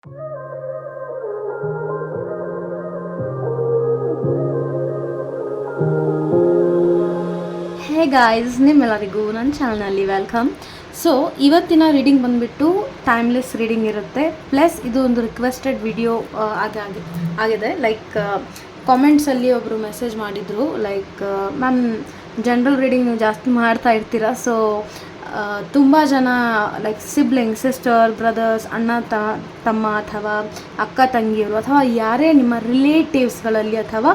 Hey guys ನಿಮ್ಮೆಲ್ಲರಿಗೂ ನನ್ನ ಚಾನಲ್ನಲ್ಲಿ ವೆಲ್ಕಮ್ ಸೊ ಇವತ್ತಿನ ರೀಡಿಂಗ್ ಬಂದುಬಿಟ್ಟು ಟೈಮ್ಲೆಸ್ ರೀಡಿಂಗ್ ಇರುತ್ತೆ. ಪ್ಲಸ್ ಇದು ಒಂದು ರಿಕ್ವೆಸ್ಟೆಡ್ ವಿಡಿಯೋ ಆಗಿ, ಆಗಿ- ಆಗಿದೆ. ಲೈಕ್ ಕಾಮೆಂಟ್ಸಲ್ಲಿ ಒಬ್ಬರು ಮೆಸೇಜ್ ಮಾಡಿದರು. ಲೈಕ್ ಮ್ಯಾಮ್ ಜನರಲ್ ರೀಡಿಂಗ್ ನೀವು ಜಾಸ್ತಿ ಮಾಡ್ತಾ ಇರ್ತೀರಾ? ಸೊ ತುಂಬ ಜನ ಲೈಕ್ ಸಿಬ್ಲಿಂಗ್ ಸಿಸ್ಟರ್ ಬ್ರದರ್ಸ್ ಅಣ್ಣ, ತ, ತಮ್ಮ ಅಥವಾ ಅಕ್ಕ, ತಂಗಿಯರು ಅಥವಾ ಯಾರೇ ನಿಮ್ಮ ರಿಲೇಟಿವ್ಸ್ಗಳಲ್ಲಿ ಅಥವಾ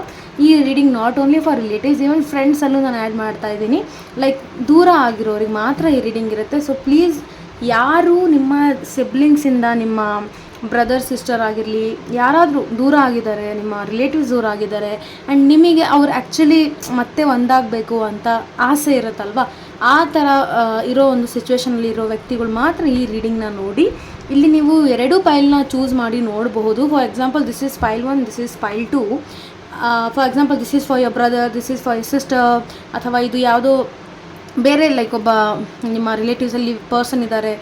ಈ reading not only for relatives even ಫ್ರೆಂಡ್ಸಲ್ಲೂ ನಾನು ಆ್ಯಡ್ ಮಾಡ್ತಾ ಇದ್ದೀನಿ. ಲೈಕ್ ದೂರ ಆಗಿರೋರಿಗೆ ಮಾತ್ರ ಈ ರೀಡಿಂಗ್ ಇರುತ್ತೆ. ಸೊ ಪ್ಲೀಸ್ ಯಾರು ನಿಮ್ಮ ಸಿಬ್ಲಿಂಗ್ಸಿಂದ ನಿಮ್ಮ ಬ್ರದರ್ ಸಿಸ್ಟರ್ ಆಗಿರಲಿ, ಯಾರಾದರೂ ದೂರ ಆಗಿದ್ದಾರೆ, ನಿಮ್ಮ ರಿಲೇಟಿವ್ಸ್ ದೂರ ಆಗಿದ್ದಾರೆ ಆ್ಯಂಡ್ ನಿಮಗೆ ಅವ್ರು ಆ್ಯಕ್ಚುಲಿ ಮತ್ತೆ ಒಂದಾಗಬೇಕು ಅಂತ ಆಸೆ ಇರುತ್ತಲ್ವ? ಆ ಥರ ಇರೋ ಒಂದು ಸಿಚುವೇಶನಲ್ಲಿ ಇರೋ ವ್ಯಕ್ತಿಗಳು ಮಾತ್ರ ಈ ರೀಡಿಂಗ್ನ ನೋಡಿ. ಇಲ್ಲಿ ನೀವು ಎರಡೂ ಫೈಲ್ನ ಚೂಸ್ ಮಾಡಿ ನೋಡಬಹುದು. For example this is file one this is file two for example this is for your brother this is for your sister ಅಥವಾ ಇದು ಯಾವುದೋ ಬೇರೆ ಲೈಕ್ ಒಬ್ಬ ನಿಮ್ಮ ರಿಲೇಟಿವ್ಸಲ್ಲಿ ಪರ್ಸನ್ ಇದ್ದಾರೆ,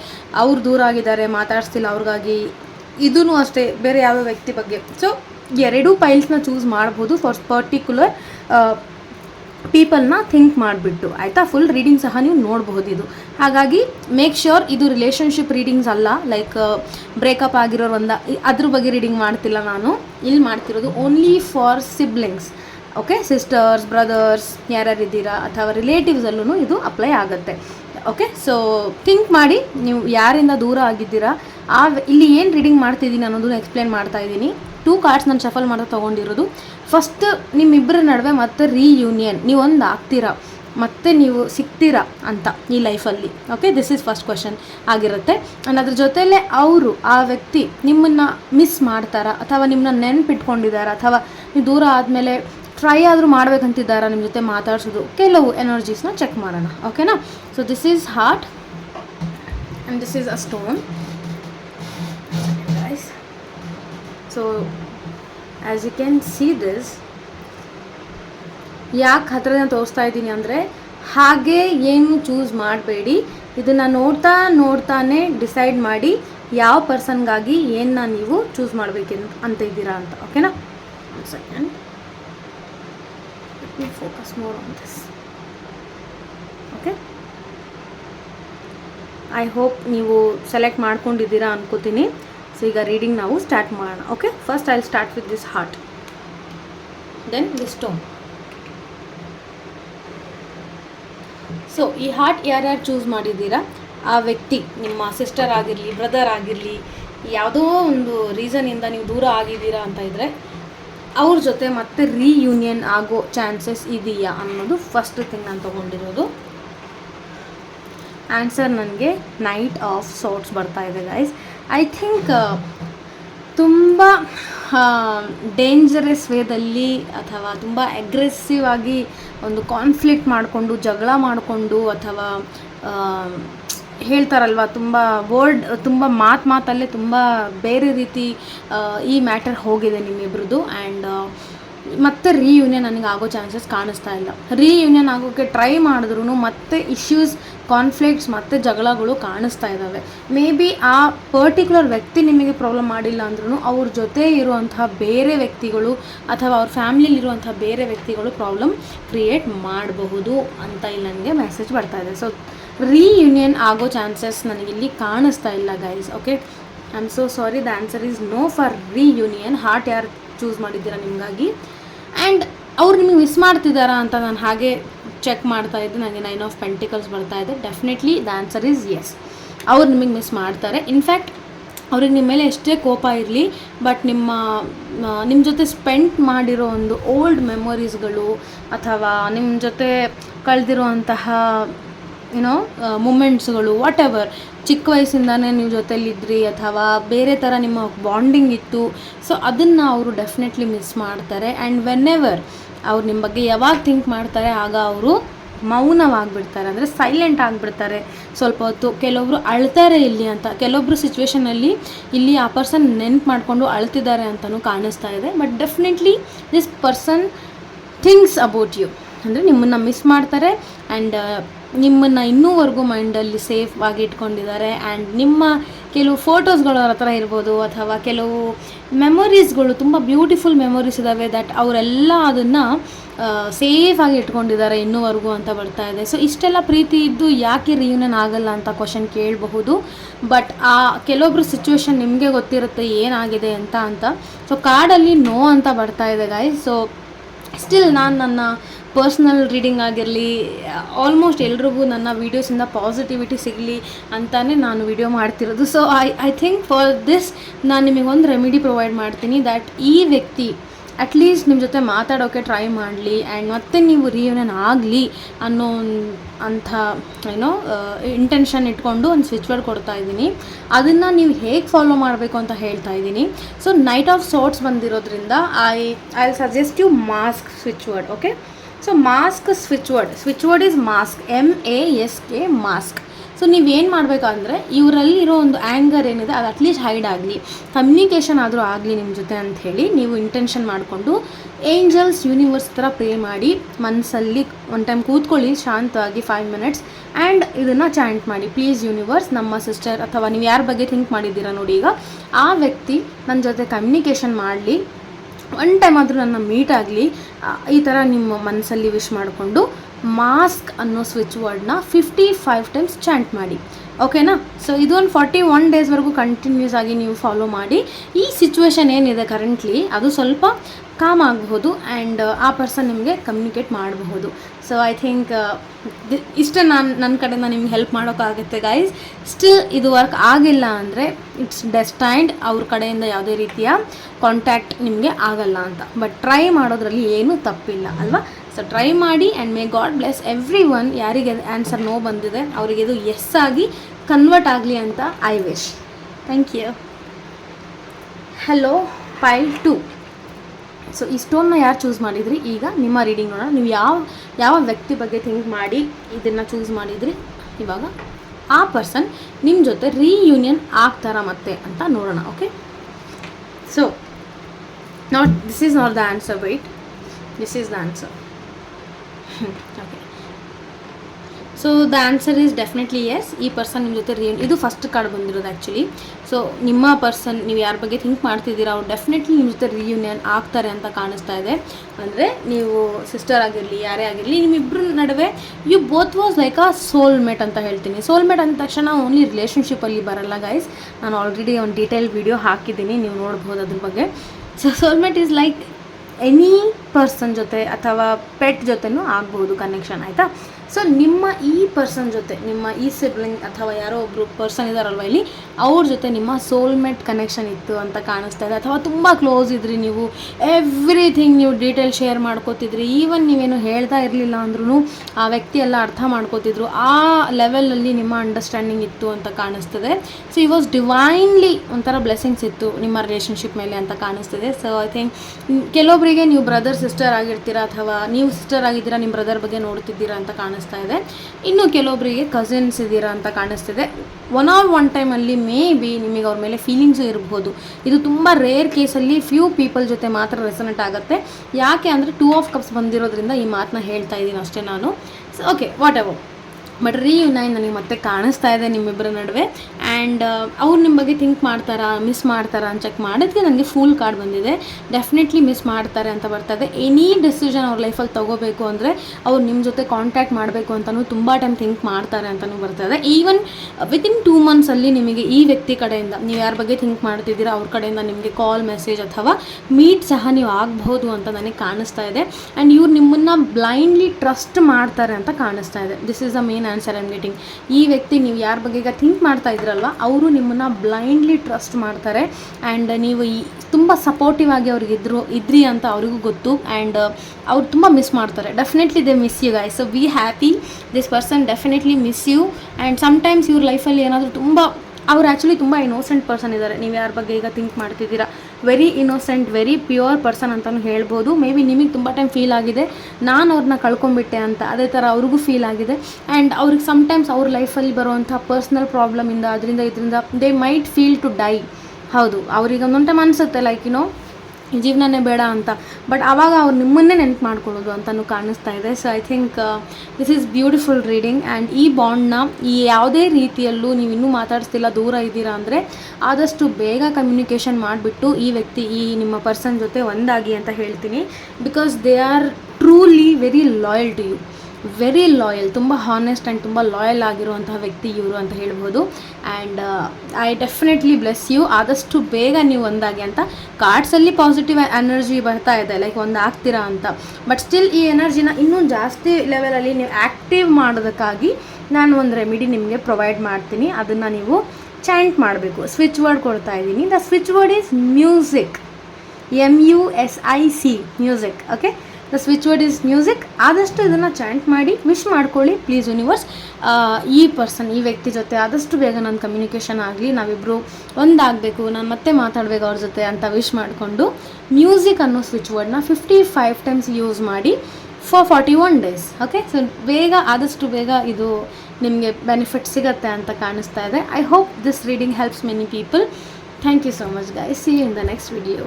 ಅವ್ರು ದೂರ ಆಗಿದ್ದಾರೆ, ಮಾತಾಡಿಸ್ತಿಲ್ಲ ಅವ್ರಿಗಾಗಿ. ಇದೂ ಅಷ್ಟೇ, ಬೇರೆ ಯಾವ ವ್ಯಕ್ತಿ ಬಗ್ಗೆ. ಸೊ ಎರಡೂ ಫೈಲ್ಸ್ನ ಚೂಸ್ ಮಾಡ್ಬೋದು ಫಾರ್ ಪರ್ಟಿಕ್ಯುಲರ್ ಪೀಪಲ್ನ ಥಿಂಕ್ ಮಾಡಿಬಿಟ್ಟು, ಆಯಿತಾ? ಫುಲ್ ರೀಡಿಂಗ್ ಸಹ ನೀವು ನೋಡಬಹುದು ಇದು. ಹಾಗಾಗಿ ಮೇಕ್ ಶ್ಯೂರ್ ಇದು ರಿಲೇಷನ್ಶಿಪ್ ರೀಡಿಂಗ್ಸ್ ಅಲ್ಲ ಲೈಕ್ ಬ್ರೇಕಪ್ ಆಗಿರೋರು ಒಂದ ಅದ್ರ ಬಗ್ಗೆ ರೀಡಿಂಗ್ ಮಾಡ್ತಿಲ್ಲ ನಾನು. ಇಲ್ಲಿ ಮಾಡ್ತಿರೋದು only for siblings okay sisters brothers ಯಾರ್ಯಾರು ಇದ್ದೀರಾ ಅಥವಾ ರಿಲೇಟಿವ್ಸಲ್ಲೂ ಇದು ಅಪ್ಲೈ ಆಗುತ್ತೆ. ಓಕೆ ಸೊ ಥಿಂಕ್ ಮಾಡಿ, ನೀವು ಯಾರಿಂದ ದೂರ ಆಗಿದ್ದೀರಾ? ಆ ಇಲ್ಲಿ ಏನು ರೀಡಿಂಗ್ ಮಾಡ್ತಿದ್ದೀನಿ ಅನ್ನೋದನ್ನು ಎಕ್ಸ್ಪ್ಲೇನ್ ಮಾಡ್ತಾ ಇದ್ದೀನಿ. ಟೂ ಕಾರ್ಡ್ಸ್ ನಾನು ಶಫಲ್ ಮಾಡ್ತಾ ತೊಗೊಂಡಿರೋದು. ಫಸ್ಟ್ ನಿಮ್ಮಿಬ್ಬರ ನಡುವೆ ಮತ್ತೆ ರೀಯೂನಿಯನ್ ನೀವೊಂದು ಆಗ್ತೀರಾ? ಮತ್ತೆ ನೀವು ಸಿಗ್ತೀರಾ ಅಂತ ಈ ಲೈಫಲ್ಲಿ okay this is first question ಆಗಿರುತ್ತೆ. ಆ್ಯಂಡ್ ಅದ್ರ ಜೊತೆಯಲ್ಲೇ ಅವರು, ಆ ವ್ಯಕ್ತಿ ನಿಮ್ಮನ್ನು ಮಿಸ್ ಮಾಡ್ತಾರಾ? ಅಥವಾ ನಿಮ್ಮನ್ನ ನೆನ್ಪಿಟ್ಕೊಂಡಿದ್ದಾರಾ? ಅಥವಾ ನೀವು ದೂರ ಆದಮೇಲೆ ಟ್ರೈ ಆದರೂ ಮಾಡ್ಬೇಕಂತಿದ್ದಾರಾ ನಿಮ್ಮ ಜೊತೆ ಮಾತಾಡ್ಸೋದು? ಕೆಲವು ಎನರ್ಜೀಸ್ನ ಚೆಕ್ ಮಾಡೋಣ. ಓಕೆನಾ so this is heart and this is a stone so as you can see this ಯಾಕೆ ಹತ್ರದಿಂದ ತೋರಿಸ್ತಾ ಇದ್ದೀನಿ ಅಂದರೆ ಹಾಗೆ ಏನು ಚೂಸ್ ಮಾಡಬೇಡಿ. ಇದನ್ನು ನೋಡ್ತಾ ನೋಡ್ತಾನೆ ಡಿಸೈಡ್ ಮಾಡಿ ಯಾವ ಪರ್ಸನ್ಗಾಗಿ ಏನನ್ನ ನೀವು ಚೂಸ್ ಮಾಡಬೇಕೆಂದು ಅಂತ ಇದ್ದೀರಾ ಅಂತ ಓಕೆನಾ one second focus more on this okay I hope ನೀವು ಸೆಲೆಕ್ಟ್ ಮಾಡ್ಕೊಂಡಿದ್ದೀರಾ ಅನ್ಕೋತೀನಿ. ಸೊ ಈಗ ರೀಡಿಂಗ್ ನಾವು ಸ್ಟಾರ್ಟ್ ಮಾಡೋಣ okay first I start with this heart then this stone so ಈ ಹಾರ್ಟ್ ಯಾರ್ಯಾರು ಚೂಸ್ ಮಾಡಿದ್ದೀರಾ? ಆ ವ್ಯಕ್ತಿ, ನಿಮ್ಮ ಸಿಸ್ಟರ್ ಆಗಿರಲಿ ಬ್ರದರ್ ಆಗಿರಲಿ, ಯಾವುದೋ ಒಂದು ರೀಸನಿಂದ ನೀವು ದೂರ ಆಗಿದ್ದೀರಾ ಅಂತ ಇದ್ದರೆ ಅವ್ರ ಜೊತೆ ಮತ್ತೆ ರೀಯೂನಿಯನ್ ಆಗೋ ಚಾನ್ಸಸ್ ಇದೆಯಾ ಅನ್ನೋದು ಫಸ್ಟ್ ಥಿಂಗ್ ನಾನು ತೊಗೊಂಡಿರೋದು. ಆನ್ಸರ್ ನನಗೆ ನೈಟ್ ಆಫ್ ಸೋಟ್ಸ್ ಬರ್ತಾ ಇದೆ ಗೈಸ್ ಐ ಥಿಂಕ್ ತುಂಬ ಡೇಂಜರಸ್ ವೇದಲ್ಲಿ ಅಥವಾ ತುಂಬ ಅಗ್ರೆಸಿವ್ ಆಗಿ ಒಂದು ಕಾನ್ಫ್ಲಿಕ್ಟ್ ಮಾಡಿಕೊಂಡು, ಜಗಳ ಮಾಡಿಕೊಂಡು ಅಥವಾ ಹೇಳ್ತಾರಲ್ವ, ತುಂಬ ವರ್ಡ್ ತುಂಬ ಮಾತು ಮಾತಲ್ಲೇ ತುಂಬ ಬೇರೆ ರೀತಿ ಈ ಮ್ಯಾಟರ್ ಹೋಗಿದೆ ನಿಮ್ಮಿಬ್ರದ್ದು ಆ್ಯಂಡ್ ಮತ್ತೆ ರೀಯೂನಿಯನ್ ನನಗೆ ಆಗೋ ಚಾನ್ಸಸ್ ಕಾಣಿಸ್ತಾ ಇಲ್ಲ. ರೀಯೂನಿಯನ್ ಆಗೋಕ್ಕೆ ಟ್ರೈ ಮಾಡಿದ್ರು ಮತ್ತೆ ಇಶ್ಯೂಸ್ ಕಾನ್ಫ್ಲಿಕ್ಟ್ಸ್ ಮತ್ತು ಜಗಳಗಳು ಕಾಣಿಸ್ತಾ ಇದ್ದಾವೆ ಮೇ ಬಿ ಆ ಪರ್ಟಿಕ್ಯುಲರ್ ವ್ಯಕ್ತಿ ನಿಮಗೆ ಪ್ರಾಬ್ಲಮ್ ಮಾಡಿಲ್ಲ ಅಂದ್ರೂ ಅವ್ರ ಜೊತೆ ಇರುವಂತಹ ಬೇರೆ ವ್ಯಕ್ತಿಗಳು ಅಥವಾ ಅವ್ರ ಫ್ಯಾಮ್ಲಿಲಿರುವಂತಹ ಬೇರೆ ವ್ಯಕ್ತಿಗಳು ಪ್ರಾಬ್ಲಮ್ ಕ್ರಿಯೇಟ್ ಮಾಡಬಹುದು ಅಂತ ಇಲ್ಲಿ ನನಗೆ ಮೆಸೇಜ್ ಬರ್ತಾ ಇದೆ. ಸೊ ರೀಯೂನಿಯನ್ ಆಗೋ ಚಾನ್ಸಸ್ ನನಗಿಲ್ಲಿ ಕಾಣಿಸ್ತಾ ಇಲ್ಲ guys okay I am so sorry the answer is no for reunion heart ಯಾರು ಚೂಸ್ ಮಾಡಿದ್ದೀರಾ ನಿಮಗಾಗಿ? ಆ್ಯಂಡ್ ಅವ್ರು ನಿಮಗೆ ಮಿಸ್ ಮಾಡ್ತಿದ್ದಾರಾ ಅಂತ ನಾನು ಹಾಗೆ ಚೆಕ್ ಮಾಡ್ತಾ ಇದ್ದೆ. ನನಗೆ ನೈನ್ ಆಫ್ ಪೆಂಟಿಕಲ್ಸ್ ಬರ್ತಾ ಇದೆ. Definitely the answer is yes ಅವ್ರು ನಿಮಗೆ ಮಿಸ್ ಮಾಡ್ತಾರೆ. ಇನ್ಫ್ಯಾಕ್ಟ್ ಅವ್ರಿಗೆ ನಿಮ್ಮ ಮೇಲೆ ಎಷ್ಟೇ ಕೋಪ ಇರಲಿ ಬಟ್ ನಿಮ್ಮ ನಿಮ್ಮ ಜೊತೆ ಸ್ಪೆಂಡ್ ಮಾಡಿರೋ ಒಂದು ಓಲ್ಡ್ ಮೆಮೊರೀಸ್ಗಳು ಅಥವಾ ನಿಮ್ಮ ಜೊತೆ ಕಳೆದಿರುವಂತಹ ಯುನೋ ಮೂಮೆಂಟ್ಸ್ಗಳು ವಾಟ್ ಎವರ್ ಚಿಕ್ಕ ವಯಸ್ಸಿಂದಾನೇ ನೀವು ಜೊತೆಲಿದ್ರಿ ಅಥವಾ ಬೇರೆ ಥರ ನಿಮ್ಮ ಬಾಂಡಿಂಗ್ ಇತ್ತು. ಸೊ ಅದನ್ನು ಅವರು ಡೆಫಿನೆಟ್ಲಿ ಮಿಸ್ ಮಾಡ್ತಾರೆ. ಆ್ಯಂಡ್ ವೆನ್ ಎವರ್ ಅವ್ರು ನಿಮ್ಮ ಬಗ್ಗೆ ಯಾವಾಗ ಥಿಂಕ್ ಮಾಡ್ತಾರೆ, ಆಗ ಅವರು ಮೌನವಾಗಿಬಿಡ್ತಾರೆ. ಅಂದರೆ ಸೈಲೆಂಟ್ ಆಗಿಬಿಡ್ತಾರೆ. ಸ್ವಲ್ಪ ಹೊತ್ತು ಕೆಲವೊಬ್ರು ಅಳ್ತಾರೆ ಇಲ್ಲಿ ಅಂತ. ಕೆಲವೊಬ್ರು ಸಿಚುವೇಷನಲ್ಲಿ ಇಲ್ಲಿ ಆ ಪರ್ಸನ್ ನೆನ್ಪು ಮಾಡಿಕೊಂಡು ಅಳ್ತಿದ್ದಾರೆ ಅಂತಲೂ ಕಾಣಿಸ್ತಾ ಇದೆ. But definitely this person things about you ಅಂದರೆ ನಿಮ್ಮನ್ನು ಮಿಸ್ ಮಾಡ್ತಾರೆ. ಆ್ಯಂಡ್ ನಿಮ್ಮನ್ನು ಇನ್ನೂವರೆಗೂ ಮೈಂಡಲ್ಲಿ ಸೇಫ್ ಆಗಿ ಇಟ್ಕೊಂಡಿದ್ದಾರೆ. ಆ್ಯಂಡ್ ನಿಮ್ಮ ಕೆಲವು ಫೋಟೋಸ್ಗಳು ಅವ್ರ ಹತ್ರ ಇರ್ಬೋದು, ಅಥವಾ ಕೆಲವು ಮೆಮೊರೀಸ್ಗಳು ತುಂಬ ಬ್ಯೂಟಿಫುಲ್ ಮೆಮೊರೀಸ್ ಇದ್ದಾವೆ ದಟ್ ಅವರೆಲ್ಲ ಅದನ್ನು ಸೇಫಾಗಿ ಇಟ್ಕೊಂಡಿದ್ದಾರೆ ಇನ್ನೂವರೆಗೂ ಅಂತ ಬರ್ತಾ ಇದೆ. ಸೊ ಇಷ್ಟೆಲ್ಲ ಪ್ರೀತಿ ಇದ್ದು ಯಾಕೆ ರಿಯೂನಿಯನ್ ಆಗಲ್ಲ ಅಂತ ಕ್ವಶನ್ ಕೇಳಬಹುದು. ಬಟ್ ಆ ಕೆಲವೊಬ್ರು ಸಿಚುವೇಶನ್ ನಿಮಗೆ ಗೊತ್ತಿರುತ್ತೆ ಏನಾಗಿದೆ ಅಂತ ಅಂತ. ಸೊ ಕಾರ್ಡಲ್ಲಿ ನೋ ಅಂತ ಬರ್ತಾ ಇದೆ ಗಾಯ್ಸ್ ಸೊ ಸ್ಟಿಲ್ ನಾನು ನನ್ನ ಪರ್ಸ್ನಲ್ ರೀಡಿಂಗ್ ಆಗಿರಲಿ ಆಲ್ಮೋಸ್ಟ್ ಎಲ್ರಿಗೂ ನನ್ನ ವೀಡಿಯೋಸಿಂದ ಪಾಸಿಟಿವಿಟಿ ಸಿಗಲಿ ಅಂತಾನೆ ನಾನು ವಿಡಿಯೋ ಮಾಡ್ತಿರೋದು. So I I think for this ನಾನು ನಿಮಗೆ ಒಂದು ರೆಮಿಡಿ ಪ್ರೊವೈಡ್ ಮಾಡ್ತೀನಿ ದ್ಯಾಟ್ ಈ ವ್ಯಕ್ತಿ ಅಟ್ಲೀಸ್ಟ್ ನಿಮ್ಮ ಜೊತೆ ಮಾತಾಡೋಕ್ಕೆ ಟ್ರೈ ಮಾಡಲಿ ಆ್ಯಂಡ್ ಮತ್ತೆ ನೀವು ರಿಯೂನಿಯನ್ ಆಗಲಿ ಅನ್ನೋ ಅಂಥ ಏನೋ ಇಂಟೆನ್ಷನ್ ಇಟ್ಕೊಂಡು ಒಂದು ಸ್ವಿಚ್ ವರ್ಡ್ ಕೊಡ್ತಾ ಇದ್ದೀನಿ. ಅದನ್ನು ನೀವು ಹೇಗೆ ಫಾಲೋ ಮಾಡಬೇಕು ಅಂತ ಹೇಳ್ತಾ ಇದ್ದೀನಿ. ಸೊ ನೈಟ್ ಆಫ್ ಸಾಟ್ಸ್ ಬಂದಿರೋದ್ರಿಂದ I I suggest you mask switch word okay so mask switch word switch word is mask M A S K mask so ನೀವೇನು ಮಾಡಬೇಕಂದ್ರೆ ಇವರಲ್ಲಿರೋ ಒಂದು ಆ್ಯಂಗರ್ ಏನಿದೆ, ಅದು ಅಟ್ಲೀಸ್ಟ್ ಹೈಡ್ ಆಗಲಿ. ಕಮ್ಯುನಿಕೇಷನ್ ಆದರೂ ಆಗಲಿ ನಿಮ್ಮ ಜೊತೆ ಅಂತ ಹೇಳಿ ನೀವು ಇಂಟೆನ್ಷನ್ ಮಾಡಿಕೊಂಡು ಏಂಜಲ್ಸ್ ಯೂನಿವರ್ಸ್ ಥರ ಪ್ರೇ ಮಾಡಿ ಮನಸ್ಸಲ್ಲಿ ಒನ್ ಟೈಮ್ ಕೂತ್ಕೊಳ್ಳಿ, ಶಾಂತವಾಗಿ ಫೈವ್ ಮಿನಿಟ್ಸ್ ಆ್ಯಂಡ್ ಇದನ್ನು ಚಾಂಟ್ ಮಾಡಿ. ಪ್ಲೀಸ್ ಯೂನಿವರ್ಸ್ ನಮ್ಮ ಸಿಸ್ಟರ್ ಅಥವಾ ನೀವು ಯಾರ ಬಗ್ಗೆ ಥಿಂಕ್ ಮಾಡಿದ್ದೀರಾ ನೋಡಿ ಈಗ, ಆ ವ್ಯಕ್ತಿ ನನ್ನ ಜೊತೆ ಕಮ್ಯುನಿಕೇಷನ್ ಮಾಡಲಿ ಒನ್ ಟೈಮ್ ಆದರೂ ನನ್ನ ಮೀಟ್ ಆಗಲಿ ಈ ಥರ ನಿಮ್ಮ ಮನಸ್ಸಲ್ಲಿ ವಿಶ್ ಮಾಡಿಕೊಂಡು ಮಾಸ್ಕ್ ಅನ್ನೋ ಸ್ವಿಚ್ ವರ್ಡ್ನ ಫಿಫ್ಟಿ ಫೈವ್ ಟೈಮ್ಸ್ ಚಾಂಟ್ ಮಾಡಿ. ಓಕೆನಾ ಸೊ ಇದೊಂದು ಫಾರ್ಟಿ ಒನ್ ಡೇಸ್ವರೆಗೂ ಕಂಟಿನ್ಯೂಸ್ ಆಗಿ ನೀವು ಫಾಲೋ ಮಾಡಿ. ಈ ಸಿಚುವೇಶನ್ ಏನಿದೆ ಕರೆಂಟ್ಲಿ ಅದು ಸ್ವಲ್ಪ ಕಾಮ್ ಆಗಬಹುದು ಆ್ಯಂಡ್ ಆ ಪರ್ಸನ್ ನಿಮಗೆ ಕಮ್ಯುನಿಕೇಟ್ ಮಾಡಬಹುದು. ಸೊ ಐ ಥಿಂಕ್ ಇಷ್ಟೇ ನಾನು ನನ್ನ ಕಡೆಯಿಂದ ನಿಮ್ಗೆ ಹೆಲ್ಪ್ ಮಾಡೋಕ್ಕಾಗುತ್ತೆ ಗೈಸ್ ಸ್ಟಿಲ್ ಇದು ವರ್ಕ್ ಆಗಿಲ್ಲ ಅಂದರೆ ಇಟ್ಸ್ ಡೆಸ್ಟೈಂಡ್ ಅವ್ರ ಕಡೆಯಿಂದ ಯಾವುದೇ ರೀತಿಯ ಕಾಂಟ್ಯಾಕ್ಟ್ ನಿಮಗೆ ಆಗಲ್ಲ ಅಂತ. ಬಟ್ ಟ್ರೈ ಮಾಡೋದ್ರಲ್ಲಿ ಏನೂ ತಪ್ಪಿಲ್ಲ, ಅಲ್ವಾ? ಸೊ ಟ್ರೈ ಮಾಡಿ and may God bless everyone ಯಾರಿಗೆ ಆನ್ಸರ್ ನೋ ಬಂದಿದೆ, ಅವರಿಗೆ ಇದು ಎಸ್ ಆಗಿ ಕನ್ವರ್ಟ್ ಆಗಲಿ ಅಂತ I wish thank you hello file to so ಈ ಸ್ಟೋನ್ನ ಯಾರು ಚೂಸ್ ಮಾಡಿದ್ರಿ? ಈಗ ನಿಮ್ಮ ರೀಡಿಂಗ್ ನೋಡೋಣ. ನೀವು ಯಾವ ಯಾವ ವ್ಯಕ್ತಿ ಬಗ್ಗೆ ಥಿಂಕ್ ಮಾಡಿ ಇದನ್ನು ಚೂಸ್ ಮಾಡಿದ್ರಿ? ಇವಾಗ ಆ ಪರ್ಸನ್ ನಿಮ್ಮ ಜೊತೆ ರೀಯೂನಿಯನ್ ಆಗ್ತಾರ ಮತ್ತೆ ಅಂತ ನೋಡೋಣ okay so not this is not the answer wait this is the answer okay so the answer is definitely yes ಈ ಪರ್ಸನ್ ನಿಮ್ಮ ಜೊತೆ ರಿಯಲ್ ಇದು ಫಸ್ಟ್ ಕಾರ್ಡ್ ಬಂದಿರೋದು ಆ್ಯಕ್ಚುಲಿ ಸೊ ನಿಮ್ಮ ಪರ್ಸನ್ ನೀವು ಯಾರ ಬಗ್ಗೆ ಥಿಂಕ್ ಮಾಡ್ತಿದ್ದೀರಾ, ಅವ್ರು ಡೆಫಿನೆಟ್ಲಿ ನಿಮ್ಮ ಜೊತೆ ರಿಯೂನಿಯನ್ ಆಗ್ತಾರೆ ಅಂತ ಕಾಣಿಸ್ತಾ ಇದೆ. ಅಂದರೆ ನೀವು ಸಿಸ್ಟರ್ ಆಗಿರಲಿ, ಯಾರೇ ಆಗಿರಲಿ ನಿಮ್ಮಿಬ್ಬರ ನಡುವೆ you both was like a soulmate ಅಂತ ಹೇಳ್ತೀನಿ. ಸೋಲ್ಮೇಟ್ ಅಂದ ತಕ್ಷಣ ಓನ್ಲಿ ರಿಲೇಷನ್ಶಿಪ್ಪಲ್ಲಿ ಬರಲ್ಲ ಗೈಸ್ ನಾನು ಆಲ್ರೆಡಿ ಒಂದು ಡೀಟೇಲ್ ವೀಡಿಯೋ ಹಾಕಿದ್ದೀನಿ, ನೀವು ನೋಡ್ಬೋದು ಅದ್ರ ಬಗ್ಗೆ. So soulmate is like any person ಜೊತೆ ಅಥವಾ ಪೆಟ್ ಜೊತೆನೂ ಆಗ್ಬೋದು ಕನೆಕ್ಷನ್ ಆಯಿತಾ? ಸೊ ನಿಮ್ಮ ಈ ಪರ್ಸನ್ ಜೊತೆ, ನಿಮ್ಮ ಈ ಸಿಬ್ಲಿಂಗ್ ಅಥವಾ ಯಾರೋ ಒಬ್ಬರು ಪರ್ಸನ್ ಇದ್ದಾರಲ್ವ ಇಲ್ಲಿ, ಅವ್ರ ಜೊತೆ ನಿಮ್ಮ ಸೋಲ್ಮೇಟ್ ಕನೆಕ್ಷನ್ ಇತ್ತು ಅಂತ ಕಾಣಿಸ್ತಾ ಇದೆ. ಅಥವಾ ತುಂಬ ಕ್ಲೋಸ್ ಇದ್ರಿ ನೀವು ಎವ್ರಿಥಿಂಗ್ ನೀವು ಡೀಟೇಲ್ ಶೇರ್ ಮಾಡ್ಕೋತಿದ್ರಿ. ಈವನ್ ನೀವೇನು ಹೇಳ್ತಾ ಇರಲಿಲ್ಲ ಅಂದ್ರೂ ಆ ವ್ಯಕ್ತಿ ಎಲ್ಲ ಅರ್ಥ ಮಾಡ್ಕೋತಿದ್ರು. ಆ ಲೆವೆಲಲ್ಲಿ ನಿಮ್ಮ ಅಂಡರ್ಸ್ಟ್ಯಾಂಡಿಂಗ್ ಇತ್ತು ಅಂತ ಕಾಣಿಸ್ತದೆ. ಸೊ ಈ ವಾಸ್ ಡಿವೈನ್ಲಿ ಒಂಥರ ಬ್ಲೆಸ್ಸಿಂಗ್ಸ್ ಇತ್ತು ನಿಮ್ಮ ರಿಲೇಷನ್ಶಿಪ್ ಮೇಲೆ ಅಂತ ಕಾಣಿಸ್ತದೆ. ಸೊ ಐ ಥಿಂಕ್ ಕೆಲವೊಬ್ಬರಿಗೆ ನೀವು ಬ್ರದರ್ ಸಿಸ್ಟರ್ ಆಗಿರ್ತೀರಾ ಅಥವಾ ನೀವು ಸಿಸ್ಟರ್ ಆಗಿದ್ದೀರಾ ನಿಮ್ಮ ಬ್ರದರ್ ಬಗ್ಗೆ ನೋಡ್ತಿದ್ದೀರಾ ಅಂತ ಕಾಣಿಸ್ತಾ ಇದೆ. ಇನ್ನು ಕೆಲವೊಬ್ಬರಿಗೆ ಕಸಿನ್ಸ್ ಇದ್ದೀರಾ ಅಂತ ಕಾಣಿಸ್ತಿದೆ. ಒನ್ ಆರ್ ಒನ್ ಟೈಮಲ್ಲಿ ಮೇ ಬಿ ನಿಮಗೆ ಅವ್ರ ಮೇಲೆ ಫೀಲಿಂಗ್ಸು ಇರಬಹುದು ಇದು ತುಂಬ ರೇರ್ ಕೇಸಲ್ಲಿ ಫ್ಯೂ ಪೀಪಲ್ ಜೊತೆ ಮಾತ್ರ ರೆಸನೆಟ್ ಆಗುತ್ತೆ. ಯಾಕೆ ಅಂದರೆ ಟೂ ಆಫ್ ಕಪ್ಸ್ ಬಂದಿರೋದ್ರಿಂದ ಈ ಮಾತನ್ನ ಹೇಳ್ತಾ ಇದ್ದೀನಿ ಅಷ್ಟೇ ನಾನು. Okay whatever but reunion ನನಗೆ ಮತ್ತೆ ಕಾಣಿಸ್ತಾ ಇದೆ ನಿಮ್ಮಿಬ್ಬರ ನಡುವೆ. ಆ್ಯಂಡ್ ಅವ್ರು ನಿಮ್ಮ ಬಗ್ಗೆ ಥಿಂಕ್ ಮಾಡ್ತಾರಾ ಮಿಸ್ ಮಾಡ್ತಾರಾ ಅಂತ ಚೆಕ್ ಮಾಡಿದ್ಕೆ ನನಗೆ ಫುಲ್ ಕಾರ್ಡ್ ಬಂದಿದೆ. ಡೆಫಿನೆಟ್ಲಿ ಮಿಸ್ ಮಾಡ್ತಾರೆ ಅಂತ ಬರ್ತಾ ಇದೆ. ಎನಿ ಡಿಸಿಷನ್ ಅವ್ರ ಲೈಫಲ್ಲಿ ತೊಗೋಬೇಕು ಅಂದರೆ ಅವ್ರು ನಿಮ್ಮ ಜೊತೆ ಕಾಂಟ್ಯಾಕ್ಟ್ ಮಾಡಬೇಕು ಅಂತಲೂ ತುಂಬ ಟೈಮ್ ಥಿಂಕ್ ಮಾಡ್ತಾರೆ ಅಂತಲೂ ಬರ್ತಾ ಇದೆ. ಈವನ್ ವಿತಿನ್ ಟೂ ಮಂತ್ಸಲ್ಲಿ ನಿಮಗೆ ಈ ವ್ಯಕ್ತಿ ಕಡೆಯಿಂದ, ನೀವು ಯಾರ ಬಗ್ಗೆ ಥಿಂಕ್ ಮಾಡ್ತಿದ್ದೀರಾ, ಅವ್ರ ಕಡೆಯಿಂದ ನಿಮಗೆ ಕಾಲ್ ಮೆಸೇಜ್ ಅಥವಾ ಮೀಟ್ ಸಹ ನೀವು ಆಗ್ಬೋದು ಅಂತ ನನಗೆ ಕಾಣಿಸ್ತಾ ಇದೆ. ಆ್ಯಂಡ್ ಇವ್ರು ನಿಮ್ಮನ್ನು ಬ್ಲೈಂಡ್ಲಿ ಟ್ರಸ್ಟ್ ಮಾಡ್ತಾರೆ ಅಂತ ಕಾಣಿಸ್ತಾ ಇದೆ. This is the main answer I'm getting ಈ ವ್ಯಕ್ತಿ ನೀವು ಯಾರ ಬಗ್ಗೆ ಈಗ ಥಿಂಕ್ ಮಾಡ್ತಾ ಇದ್ರಲ್ವ, ಅವರು ನಿಮ್ಮನ್ನು ಬ್ಲೈಂಡ್ಲಿ ಟ್ರಸ್ಟ್ ಮಾಡ್ತಾರೆ. ಆ್ಯಂಡ್ ನೀವು ಈ ತುಂಬ ಸಪೋರ್ಟಿವ್ ಆಗಿ ಅವ್ರಿಗೆ ಇದ್ರು, ಇದ್ರಿ ಅಂತ ಅವರಿಗೂ ಗೊತ್ತು. ಆ್ಯಂಡ್ ಅವ್ರು ತುಂಬ ಮಿಸ್ ಮಾಡ್ತಾರೆ. Definitely they miss you guy so we happy this person definitely miss you and sometimes ಇವ್ರ ಲೈಫಲ್ಲಿ ಏನಾದರೂ ತುಂಬ ಅವ್ರು ಆ್ಯಕ್ಚುಲಿ ತುಂಬ ಇನ್ನೋಸೆಂಟ್ ಪರ್ಸನ್ ಇದ್ದಾರೆ ನೀವು ಯಾರ ಬಗ್ಗೆ ಈಗ ಥಿಂಕ್ ಮಾಡ್ತಿದ್ದೀರಾ? Very innocent very pure person ಅಂತಲೂ ಹೇಳ್ಬೋದು. ಮೇ ಬಿ ನಿಮಗೆ ತುಂಬ ಟೈಮ್ ಫೀಲ್ ಆಗಿದೆ. ನಾನು ಅವ್ರನ್ನ ಕಳ್ಕೊಂಬಿಟ್ಟೆ ಅಂತ, ಅದೇ ಥರ ಅವ್ರಿಗೂ ಫೀಲ್ ಆಗಿದೆ. ಆ್ಯಂಡ್ ಅವ್ರಿಗೆ ಸಮ್ಟೈಮ್ಸ್ ಅವ್ರ ಲೈಫಲ್ಲಿ ಬರುವಂಥ ಪರ್ಸ್ನಲ್ ಪ್ರಾಬ್ಲಮಿಂದ ಅದರಿಂದ, ಇದರಿಂದ they might feel to die ಹೌದು ಅವ್ರಿಗೆ ಒಂದೊಂದು ಟೈಮ್ ಅನಿಸುತ್ತೆ ಲೈಕ್ ಯುನೋ ಜೀವನನೇ ಬೇಡ ಅಂತ. ಬಟ್ ಆವಾಗ ಅವ್ರು ನಿಮ್ಮನ್ನೇ ನೆನಪು ಮಾಡ್ಕೊಳ್ಳೋದು ಅಂತಲೂ ಕಾಣಿಸ್ತಾ ಇದೆ. So I think this is beautiful reading and ಈ ಬಾಂಡ್ನ ಈ ಯಾವುದೇ ರೀತಿಯಲ್ಲೂ ನೀವು ಇನ್ನೂ ಮಾತಾಡಿಸ್ತಿಲ್ಲ, ದೂರ ಇದ್ದೀರಾ ಅಂದರೆ ಆದಷ್ಟು ಬೇಗ ಕಮ್ಯುನಿಕೇಷನ್ ಮಾಡಿಬಿಟ್ಟು ಈ ವ್ಯಕ್ತಿ, ಈ ನಿಮ್ಮ ಪರ್ಸನ್ ಜೊತೆ ಒಂದಾಗಿ ಅಂತ ಹೇಳ್ತೀನಿ. Because they are truly very loyal to you very loyal ತುಂಬ ಹಾನೆಸ್ಟ್ ಆ್ಯಂಡ್ ತುಂಬ ಲಾಯಲ್ ಆಗಿರುವಂತಹ ವ್ಯಕ್ತಿ ಇವರು ಅಂತ ಹೇಳ್ಬೋದು. And I definitely bless you ಆದಷ್ಟು ಬೇಗ ನೀವು ಒಂದಾಗಿ ಅಂತ ಕಾರ್ಡ್ಸಲ್ಲಿ ಪಾಸಿಟಿವ್ ಎನರ್ಜಿ ಬರ್ತಾ ಇದೆ ಲೈಕ್ ಒಂದು ಆಗ್ತೀರಾ ಅಂತ. ಬಟ್ ಸ್ಟಿಲ್ ಈ ಎನರ್ಜಿನ ಇನ್ನೂ ಜಾಸ್ತಿ ಲೆವೆಲಲ್ಲಿ ನೀವು ಆ್ಯಕ್ಟಿವ್ ಮಾಡೋದಕ್ಕಾಗಿ ನಾನು ಒಂದು ರೆಮಿಡಿ ನಿಮಗೆ ಪ್ರೊವೈಡ್ ಮಾಡ್ತೀನಿ. ಅದನ್ನು ನೀವು ಚಾಂಟ್ ಮಾಡಬೇಕು. ಸ್ವಿಚ್ ವರ್ಡ್ ಕೊಡ್ತಾ ಇದ್ದೀನಿ. The switch word is music M U S I C music okay the switch word is music. ಆದಷ್ಟು ಇದನ್ನು ಚಾಂಟ್ ಮಾಡಿ ವಿಶ್ ಮಾಡ್ಕೊಳ್ಳಿ, ಪ್ಲೀಸ್ ಯೂನಿವರ್ಸ್. ಈ ಪರ್ಸನ್, ಈ ವ್ಯಕ್ತಿ ಜೊತೆ ಆದಷ್ಟು ಬೇಗ ನನ್ನ ಕಮ್ಯುನಿಕೇಷನ್ ಆಗಲಿ ನಾವಿಬ್ಬರು ಒಂದಾಗಬೇಕು, ನಾನು ಮತ್ತೆ ಮಾತಾಡಬೇಕು ಅವ್ರ ಜೊತೆ ಅಂತ ವಿಶ್ ಮಾಡಿಕೊಂಡು, ಮ್ಯೂಸಿಕ್ ಅನ್ನೋ ಸ್ವಿಚ್ ವರ್ಡ್ನ ಫಿಫ್ಟಿ ಫೈವ್ ಟೈಮ್ಸ್ ಯೂಸ್ ಮಾಡಿ for forty one days. Okay? So, ಬೇಗ, ಆದಷ್ಟು ಬೇಗ ಇದು ನಿಮಗೆ ಬೆನಿಫಿಟ್ ಸಿಗತ್ತೆ ಅಂತ ಕಾಣಿಸ್ತಾ ಇದೆ. I hope this reading helps many people. Thank you so much guys. See in the next video.